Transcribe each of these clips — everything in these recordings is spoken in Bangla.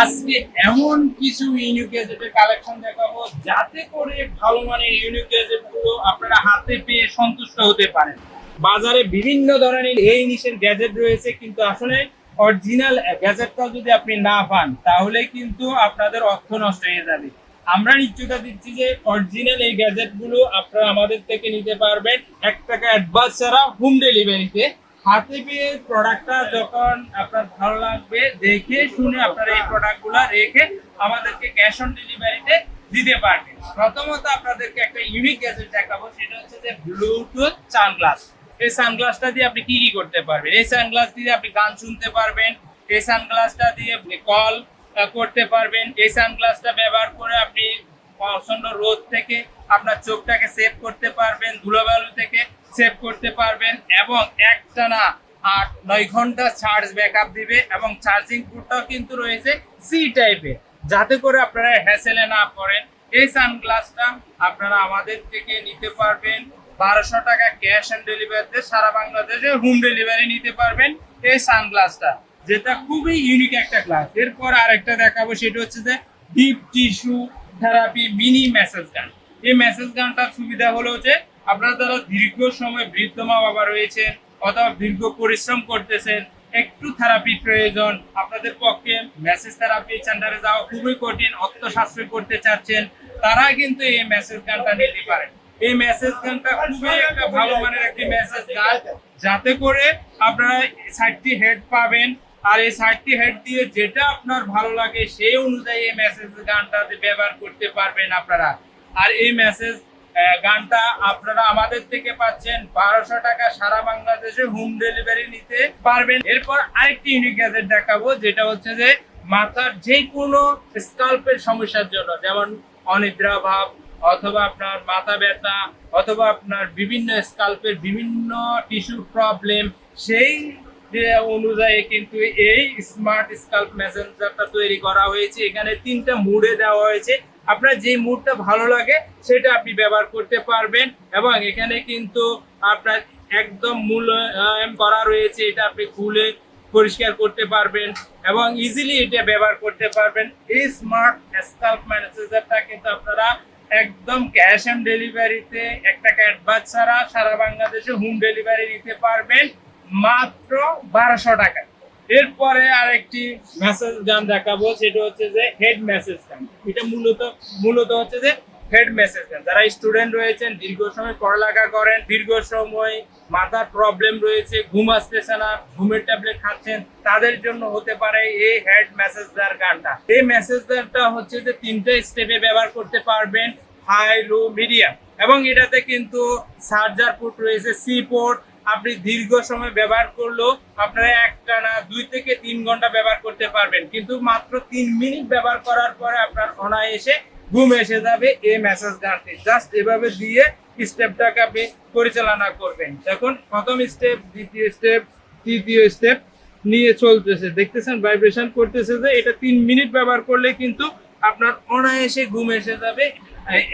আজকে এমন কিছু ইউনিক গ্যাজেটের কালেকশন দেখাবো যাতে করে ভালো মানের ইউনিক গ্যাজেটগুলো আপনারা হাতে পেয়ে সন্তুষ্ট হতে পারেন। বাজারে বিভিন্ন ধরনের এই নিশের গ্যাজেট রয়েছে, কিন্তু আসলে অরিজিনাল গ্যাজেটটা যদি আপনি না পান, তাহলে কিন্তু আপনাদের অর্থ নষ্ট হয়ে যাবে। আমরা নিশ্চয়তা দিচ্ছি যে অরিজিনাল এই গ্যাজেটগুলো আপনারা আমাদের থেকে নিতে পারবেন। এক টাকা অ্যাডভান্স ছাড়া হোম ডেলিভারিতে হাতে পেয়ে প্রোডাক্টটা যখন আপনার ভালো লাগবে, দেখে শুনে আপনারা এই প্রোডাক্টগুলো রেখে আমাদেরকে ক্যাশ অন ডেলিভারিতে দিতে পারবেন। প্রথমত আপনাদেরকে একটা ইউনিক গ্যাজেট দেখাবো, সেটা হচ্ছে যে ব্লুটুথ সানগ্লাস এই সানগ্লাসটা দিয়ে আপনি কি কি করতে পারবেন? এই সানগ্লাস দিয়ে আপনি গান শুনতে পারবেন, এই সানগ্লাসটা দিয়ে কল করতে পারবেন, এই সানগ্লাসটা ব্যবহার করে আপনি প্রচণ্ড রোদ থেকে আপনার চোখটাকে সেভ করতে পারবেন, ধুলোবালু থেকে সেভ করতে পারবেন এবং একটানা আট নয় ঘণ্টা চার্জ ব্যাকআপ দিবে এবং চার্জিং পোর্টটাও কিন্তু রয়েছে সি টাইপের যাতে করে আপনারা হ্যাসেলে না পড়েন। এই সানগ্লাসটা আপনারা আমাদের থেকে নিতে পারবেন। বারোশো টাকা ক্যাশ অন ডেলিভারিতে সারা বাংলাদেশে হোম ডেলিভারি নিতে পারবেন এই সানগ্লাসটা যেটা খুবই ইউনিক একটা গ্লাস এরপর আরেকটা দেখাবো, সেটা হচ্ছে যে deep tissue therapy mini massage gun এই মেসেজ গানটার সুবিধা হলো যে আপনারা যারা দীর্ঘ সময় বৃদ্ধ মা বাবা রয়েছেন অথবা দীর্ঘ পরিশ্রম করতেছেন, একটু থেরাপি প্রয়োজন, আপনাদের পক্ষে মেসেজ থেরাপি সেন্টারে যাওয়া খুবই কঠিন অর্থ সাশ্রয় করতে চাচ্ছেন তারা কিন্তু এই মেসেজ গানটা নিতে পারেন। এই মেসেজ গানটা খুবই একটা ভালো মানের একটি মেসেজ গান, যাতে করে আপনারা ষাটটি হেড পাবেন। আর এই ষাটটি হেড দিয়ে যেটা আপনার ভালো লাগে সেই অনুযায়ী এই মেসেজ গানটা ব্যবহার করতে পারবেন আপনারা। আর এই মেসেজ গানটা আপনারা আমাদের থেকে পাচ্ছেন বারোশো টাকা সারা বাংলাদেশে হোম ডেলিভারি নিতে পারবেন। এরপর আরেকটি ইউনিক গ্যাজেট দেখাবো, যেটা হচ্ছে যে মাথার যে কোনো স্কাল্পের সমস্যার জন্য, যেমন অনিদ্রা ভাব অথবা আপনার মাথা ব্যথা অথবা আপনার বিভিন্ন স্কাল্পের বিভিন্ন টিস্যু প্রবলেম সেই অনুযায়ী কিন্তু এই স্মার্ট স্কাল্প মেসেঞ্জারটা তৈরি করা হয়েছে। এখানে তিনটা মুডে দেওয়া হয়েছে। আপনার যে মুডটা ভালো লাগে, সেটা আপনি ব্যবহার করতে পারবেন এবং এখানে কিন্তু আপনার একদম মূল্যায়ন করা রয়েছে, এটা আপনি খুলে পরিষ্কার করতে পারবেন এবং ইজিলি এটা ব্যবহার করতে পারবেন। এই স্মার্ট স্কাল্প ম্যানেজারটা কিন্তু আপনারা একদম ক্যাশ অন ডেলিভারিতে এক টাকা অ্যাডভান্স ছাড়া সারা বাংলাদেশে হোম ডেলিভারি নিতে পারবেন। মাত্র বারোশো টাকা এরপরে আরেকটি মেসেজ গান দেখাবো, সেটা হচ্ছে যে হেড মেসেজ গান এটা মূলত মূলত হচ্ছে যে হেড মেসেজ গান যারা স্টুডেন্ট রয়েছেন, দীর্ঘ সময় পড়ালেখা করেন, দীর্ঘ সময় মাথার প্রবলেম রয়েছে, ঘুম আসতেছে না, ঘুমের ট্যাবলেট খাচ্ছেন, তাদের জন্য হতে পারে এই হেড মেসেজদার গানটা। এই মেসেজদারটা হচ্ছে যে তিনটে স্টেপে ব্যবহার করতে পারবেন হাই লো মিডিয়াম এবং এটাতে কিন্তু চার্জার পোর্ট রয়েছে সি পোর্ট আপনি দীর্ঘ সময় ব্যবহার করলেও আপনারা একটা না দুই থেকে তিন ঘণ্টা ব্যবহার করতে পারবেন। কিন্তু মাত্র তিন মিনিট ব্যবহার করার পরে আপনার অনায়াসে ঘুম এসে যাবে এই মেসেজ গানটি জাস্ট এভাবে দিয়ে স্টেপটাকে আপনি পরিচালনা করবেন। দেখুন, প্রথম স্টেপ দ্বিতীয় স্টেপ তৃতীয় স্টেপ নিয়ে চলতেছে। দেখতেছেন ভাইব্রেশন করতেছে যে এটা তিন মিনিট ব্যবহার করলে কিন্তু আপনার অনায়াসে ঘুম এসে যাবে।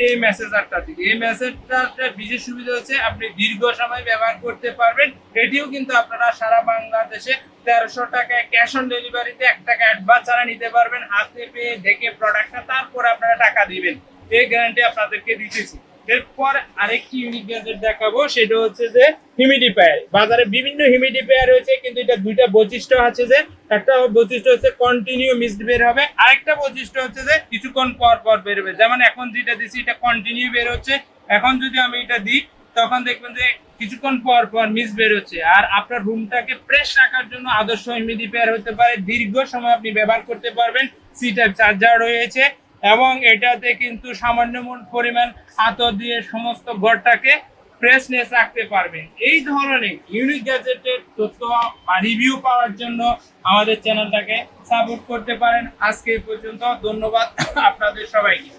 এই মেসেজারটা থেকে এই মেসেজটা বিশেষ সুবিধা হচ্ছে আপনি দীর্ঘ সময় ব্যবহার করতে পারবেন। এটিও কিন্তু আপনারা সারা বাংলাদেশে তেরোশো টাকায় ক্যাশ অন ডেলিভারিতে এক টাকা অ্যাডভান্স ছাড়া নিতে পারবেন। হাতে পেয়ে দেখে প্রোডাক্টটা তারপর আপনারা টাকা দিবেন। এই গ্যারান্টি আপনাদেরকে দিতেছি। এরপর আরেকটি ইউনিক গ্যাজেট দেখাবো, সেটা হচ্ছে যে হিউমিডিফায়ার বাজারে বিভিন্ন হিউমিডিফায়ার রয়েছে, কিন্তু এটা দুইটা বৈশিষ্ট্য আছে যে, একটা বৈশিষ্ট্য হচ্ছে কন্টিনিউ মিসড বের হবে, আরেকটা বৈশিষ্ট্য হচ্ছে যে কিছুক্ষণ পর পর বেরোবে যেমন এখন যেটা দিচ্ছি এটা কন্টিনিউ বের হচ্ছে। এখন যদি আমি এটা দিই, তখন দেখবেন যে কিছুক্ষণ পর পর মিস বের হচ্ছে। আর আপনার রুমটাকে ফ্রেশ রাখার জন্য আদর্শ হিউমিডিফায়ার হতে পারে। দীর্ঘ সময় আপনি ব্যবহার করতে পারবেন। সি টাইপ চার্জার রয়েছে। এবং এটাতে কিন্তু সামান্য পরিমাণ আতর দিয়ে সমস্ত ঘরটাকে ফ্রেশনেস রাখতে পারবেন। এই ধরনের ইউনিক গ্যাজেটের তথ্য বা রিভিউ পাওয়ার জন্য আমাদের চ্যানেলটাকে সাপোর্ট করতে পারেন। আজকে পর্যন্ত ধন্যবাদ আপনাদের সবাইকে।